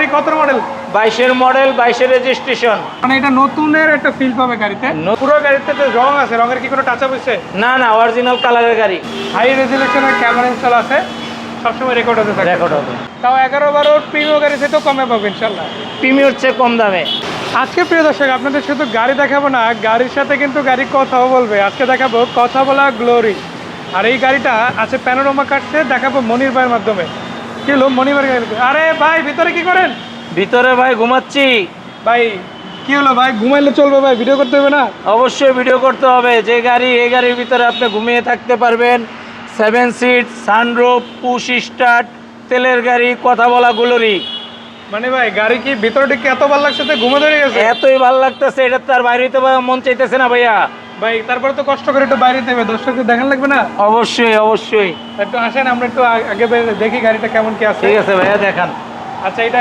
Glory কত model বাইশের model বাইশের রেজিস্ট্রেশন মানে এটা নতুনের একটা ফিল পাবে গাড়িতে? পুরো গাড়িতে তো রং আছে রঙের কি কোনো টাচ আপ হয়েছে? না না অরিজিনাল কালারের গাড়ি। হাই রেজুলেশনের ক্যামেরা ইনস্টল আছে। সবসময় রেকর্ড হতে থাকে। রেকর্ড হবে তাও এগারো বারো প্রিমিয় গাড়িতে তো কমে পাবে ইনশাল্লাহ। প্রিমিয়র চেয়ে কম দামে। আজকে প্রিয় দর্শক আপনাদের শুধু গাড়ি দেখাবো না গাড়ির সাথে কিন্তু গাড়ি কথাও বলবে। আজকে দেখাবো কথা বলা গ্লোরি আর এই গাড়িটা আছে প্যানোরোমা কাটছে দেখাবো মনির ভাইয়ের মাধ্যমে। কি মনির ভাই আরে ভাই ভিতরে কি করেন? ভিতরে ভাই ঘুমাচ্ছি। ভাই কি হলো ভাই? ঘুমাইলে চলবে ভাই ভিডিও করতে হবে না? অবশ্যই ভিডিও করতে হবে। যে গাড়ি এই গাড়ির ভিতরে আপনি ঘুমিয়ে থাকতে পারবেন। Seven seat sunroof push start তেলের গাড়ি কথা বলা গুলোরই। মানে ভাই গাড়ি কি ভিতরে এত ভালো লাগছে ঘুমে ধরে গেছে? এতই ভালো লাগতেছে এটা তার বাইরে হইতে মন চাইতেছে না ভাইয়া। ভাই তারপরে তো কষ্ট করে একটু বাইরে দেবে দর্শকদের দেখান লাগবে না? অবশ্যই অবশ্যই। একটু আসেন আমরা একটু আগে দেখি গাড়িটা কেমন কি আছে। ঠিক আছে ভাইয়া দেখান। আচ্ছা এটা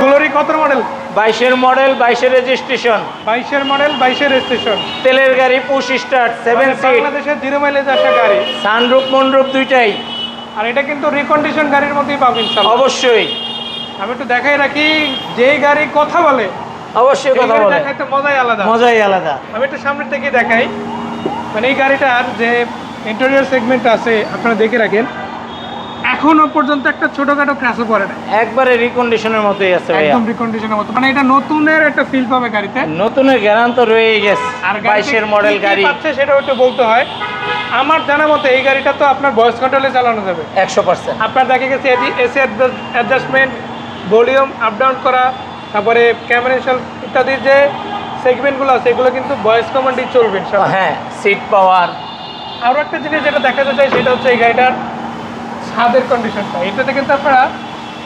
গ্লোরি কত মডেল বাইশের মডেল বাইশের রেজিস্ট্রেশন বাইশের মডেল বাইশের রেজিস্ট্রেশন তেলের গাড়ি পুশ স্টার্ট সেভেন সিট বাংলাদেশের জিরো মাইলেজ আসা গাড়ি। সানরুফ মনরুফ দুইটাই। আর এটা কিন্তু রিকন্ডিশন গাড়ির মধ্যেই পাবেন অবশ্যই। আমি একটু দেখাই রাখি যেই গাড়ি কথা বলে অবশ্যই কথা বলে মজাই আলাদা। মজাই আলাদা। আমি একটু সামনের থেকে দেখাই। মানে এই গাড়িটার যে ইন্টেরিয়র সেগমেন্ট আছে আপনারা দেখে রাখেন। এখনও পর্যন্ত একটা ছোটখাটো ক্র্যাশও পড়ে না একবারে রিকন্ডিশনের মতোই আছে ভাইয়া। একদম রিকন্ডিশনের মতো। মানে এটা নতুনের একটা ফিল পাবে গাড়িতে। নতুনের গ্যারান তো রয়েই গেছে। আর বাইশের মডেল গাড়ি। পাচ্ছে সেটা একটু বলতে হয়। আমার জানা মতে এই গাড়িটা তো আপনার ভয়েস কন্ট্রোলে চালানো যাবে। একশো পার্সেন্ট আপনার দেখা গেছে AC adjustment volume up down করা তারপরে ক্যামেরা ইনস্টল ইত্যাদি যে সেগমেন্টগুলো আছে এগুলো কিন্তু ভয়েস কমান্ডই চলবে হ্যাঁ সিট পাওয়ার আরও একটা জিনিস যেটা দেখাতে চাই সেটা হচ্ছে এই গাড়িটার ছাদের কন্ডিশনটা এটাতে কিন্তু আপনারা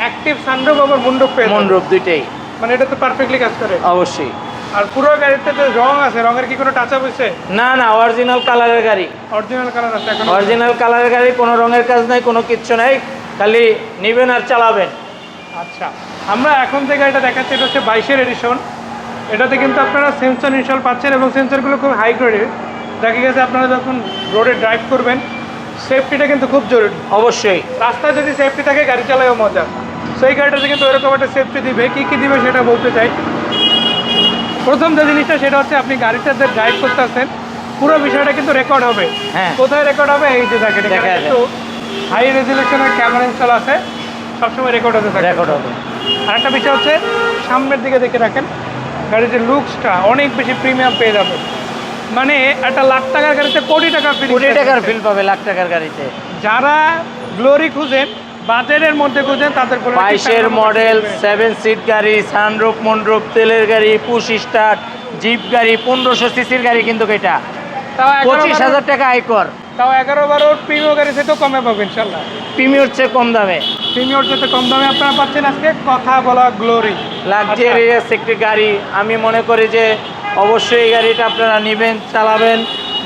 অ্যাক্টিভ সানরুফ আবার মুন্ডুপ পেয়ে। মনরূপ দুইটাই। মানে এটা তো পারফেক্টলি কাজ করে। অবশ্যই। আর পুরো গাড়িতে যে রং আছে রঙের কি কোনো টাচ আপ হয়েছে? না না অরিজিনাল কালারের গাড়ি। অরিজিনাল কালার আছে এখন অরিজিনাল কালারের গাড়ি কোনো রঙের কাজ নাই কোনো কিচ্ছু নাই। খালি নেবেন আর চালাবেন। আচ্ছা আমরা এখন থেকে গাড়িটা দেখাচ্ছি এটা হচ্ছে বাইশের এডিশন এটাতে কিন্তু আপনারা সেন্সর ইনস্টল পাচ্ছেন এবং সেন্সরগুলো খুব হাই গ্রেডের দেখা গেছে আপনারা যখন রোডে ড্রাইভ করবেন সেফটিটা কিন্তু খুব জরুরি। অবশ্যই। রাস্তায় যদি সেফটি থাকে গাড়ি চালায়ও মজা। সেই গাড়িটাতে কিন্তু এরকম একটা সেফটি দিবে। কী কী দিবে সেটা বলতে চাই। প্রথম যে জিনিসটা সেটা হচ্ছে আপনি গাড়িটাতে ড্রাইভ করতেছেন পুরো বিষয়টা কিন্তু রেকর্ড হবে। হ্যাঁ। কোথায় রেকর্ড হবে? এই যে দেখেন। কিন্তু হাই রেজুলেশনের ক্যামেরা ইনস্টল আছে। সবসময় রেকর্ড হতে থাকে। রেকর্ড হবে আর একটা বিষয় হচ্ছে সামনের দিকে দেখে রাখেন গাড়ির যে লুকসটা অনেক বেশি প্রিমিয়াম পেয়ে যাবে। মানে একটা লাখ টাকার গাড়িতে কোটি টাকা কোটি টাকার ফিল পাবে লাখ টাকার গাড়িতে। যারা গ্লোরি খুঁজেন বাজেটের মধ্যে খুঁজেন তাদের বাইশের মডেল সেভেন সিট গাড়ি সানরুফ মনরুফ তেলের গাড়ি পুশ স্টার্ট জিপ গাড়ি পনেরোশো সিসির গাড়ি কিন্তু এটা। তাও পঁচিশ হাজার টাকা আয়কর। তাও এগারো বারো প্রিমিয় গাড়ি সে তো কমে পাবে ইনশাল্লাহ। প্রিমিয়র চেয়ে কম দামে। প্রিমিয়র যেতে কম দামে আপনারা পাচ্ছেন আজকে? কথা বলা গ্লোরি লাক্সারিয়াস একটি গাড়ি। আমি মনে করি যে অবশ্যই এই গাড়িটা আপনারা নেবেন চালাবেন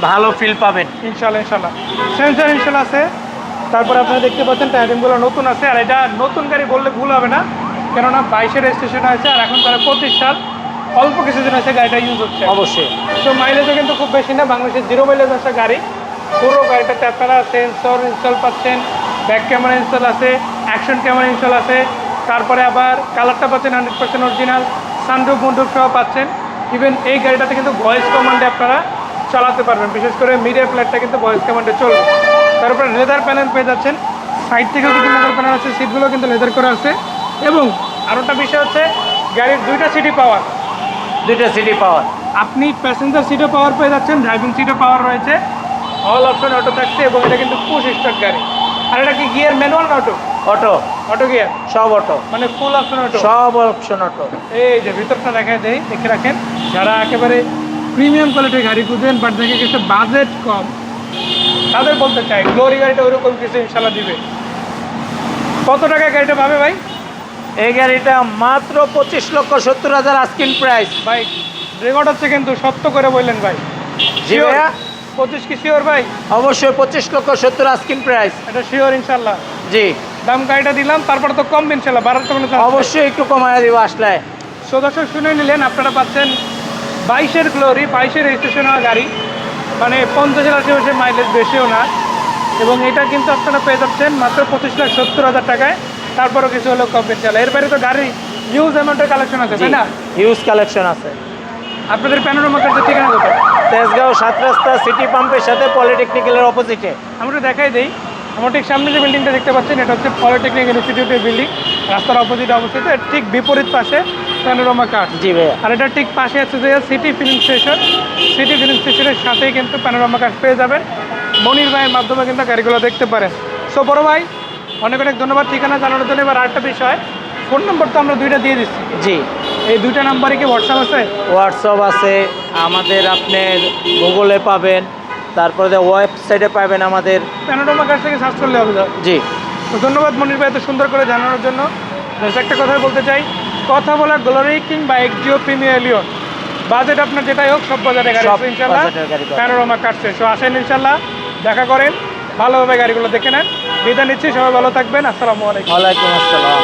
ভালো ফিল পাবেন। ইনশাল্লাহ ইনশাল্লাহ। সেন্সর ইনশাল্লাহ আছে। তারপরে আপনারা দেখতে পাচ্ছেন টায়ারিংগুলো নতুন আছে। আর এটা নতুন গাড়ি বললে ভুল হবে না। কেননা বাইশের রেজিস্ট্রেশন হয়েছে আর এখন তারা পঁচিশ সাল। অল্প কিছুদিন হয়েছে গাড়িটা ইউজ হচ্ছে। অবশ্যই। তো মাইলেজও কিন্তু খুব বেশি না। বাংলাদেশের জিরো মাইলেজ আসা গাড়ি। পুরো গাড়িটাতে আপনারা সেন্সর ইনস্টল পাচ্ছেন। ব্যাক ক্যামেরা ইনস্টল আছে। অ্যাকশন ক্যামেরা ইনস্টল আছে। তারপরে আবার কালারটা পাচ্ছেন হান্ড্রেড পার্সেন্ট অরিজিনাল। সানরুফ মন্ডুপ সহ পাচ্ছেন। ইভেন এই গাড়িটাতে কিন্তু ভয়েস কমান্ডে আপনারা চালাতে পারবেন। বিশেষ করে মিডিয়া ফ্ল্যাটটা কিন্তু ভয়েস কমান্ডে চলবে। তারপরে লেদার প্যানেল পেয়ে যাচ্ছেন। সাইড থেকেও কিন্তু লেদার প্যানেল আছে সিটগুলো কিন্তু লেদার করা আছে। এবং আরও একটা বিষয় হচ্ছে গাড়ির দুইটা সিটি পাওয়ার দুইটা সিটি পাওয়ার আপনি প্যাসেঞ্জার সিটও পাওয়ার পেয়ে যাচ্ছেন ড্রাইভিং সিটও পাওয়ার রয়েছে। অল অপশন অটো থাকছে এবং এটা কিন্তু পুশ স্টার্ট গাড়ি। আর এটা কি gear manual auto auto auto gear সব অটো মানে ফুল অপশন অটো সব অপশন অটো এই যে ভিতরটা দেখা দেয় দেখে রাখেন যারা একেবারে প্রিমিয়াম কোয়ালিটির গাড়ি খুঁজেন বাট দেখে গেছে বাজেট কম তাদের বলতে চাই গ্লোরি গাড়িটা ওরকম কিছু ইনশাল্লাহ দিবে। কত টাকা গাড়িটা পাবে ভাই? এই গাড়িটা মাত্র পঁচিশ লক্ষ সত্তর হাজার আস্কিন প্রাইস ভাই রেকর্ড হচ্ছে কিন্তু সত্য করে বললেন ভাই। জি? ভাইয়া। পঁচিশ কি শিওর ভাই? অবশ্যই পঁচিশ লক্ষ সত্তর আস্কিন প্রাইস এটা শিওর ইনশাল্লাহ জি। দাম গাড়িটা দিলাম তারপরে তো কম ইনশাল্লাহ বাড়ার তো কোনো অবশ্যই একটু কমায় দিব আসলে। সো দর্শক শুনে নিলেন আপনারা পাচ্ছেন বাইশের গ্লোরি বাইশের রেজিস্ট্রেশন হওয়া গাড়ি। মানে পঞ্চাশের আশেপাশে মাইলেজ বেশিও না। এবং এটা কিন্তু আপনারা পেয়ে যাচ্ছেন মাত্র পঁচিশ লাখ সত্তর হাজার টাকায়। তারপরও কিছু হলেও কম ইনশাল্লাহ। এর বাইরে তো গাড়ি হিউজ অ্যামাউন্টের কালেকশন আছে তাই না? হিউজ কালেকশন আছে। আপনাদের প্যানোরামা কার্ডের ঠিকানা কোথায়? তেজগাঁও সাত রাস্তা সিটি পাম্পের সাথে পলিটেকনিক্যালের অপোজিটে আমরা দেখাই দিই। আমার ঠিক সামনে যে বিল্ডিংটা দেখতে পাচ্ছেন এটা হচ্ছে পলিটেকনিক ইনস্টিটিউটের বিল্ডিং রাস্তার অপোজিটে অবস্থিত। ঠিক বিপরীত পাশে প্যানোরামা কার্ড জি ভাইয়া। আর এটা ঠিক পাশে আছে যে city film station city film স্টেশনের সাথেই কিন্তু প্যানোরামা কার্ড পেয়ে যাবেন। মনির ভাইয়ের মাধ্যমে কিন্তু গাড়িগুলো দেখতে পারেন। সো বড় ভাই অনেক অনেক ধন্যবাদ ঠিকানা জানানোর জন্য। এবার আরেকটা বিষয় ফোন নম্বর তো আমরা দুইটা দিয়ে দিচ্ছি। জি। এই দুইটা নাম্বারে কি হোয়াটসঅ্যাপ আছে? হোয়াটসঅ্যাপ আছে আমাদের আপনার গুগলে পাবেন। তারপরে ওয়েবসাইটে পাবেন আমাদের। প্যানোরামা কার্ড থেকে সার্চ করলে হবে জি। তো ধন্যবাদ মনির ভাই এত সুন্দর করে জানানোর জন্য। একটা কথা বলতে চাই। কথা বলা গ্লোরি কিংবা এক্সিও প্রিমিয়ার লিওন বাজেট আপনার যেটাই হোক সব বাজারে গাড়ি আছে ইনশাল্লাহ। প্যানোরামা কাটছে সো আসেন ইনশাল্লাহ দেখা করেন। ভালোভাবে গাড়িগুলো দেখে নেন। বিদায় নিচ্ছি সবাই ভালো থাকবেন। আসসালামু আলাইকুম। ওয়ালাইকুম আসসালাম।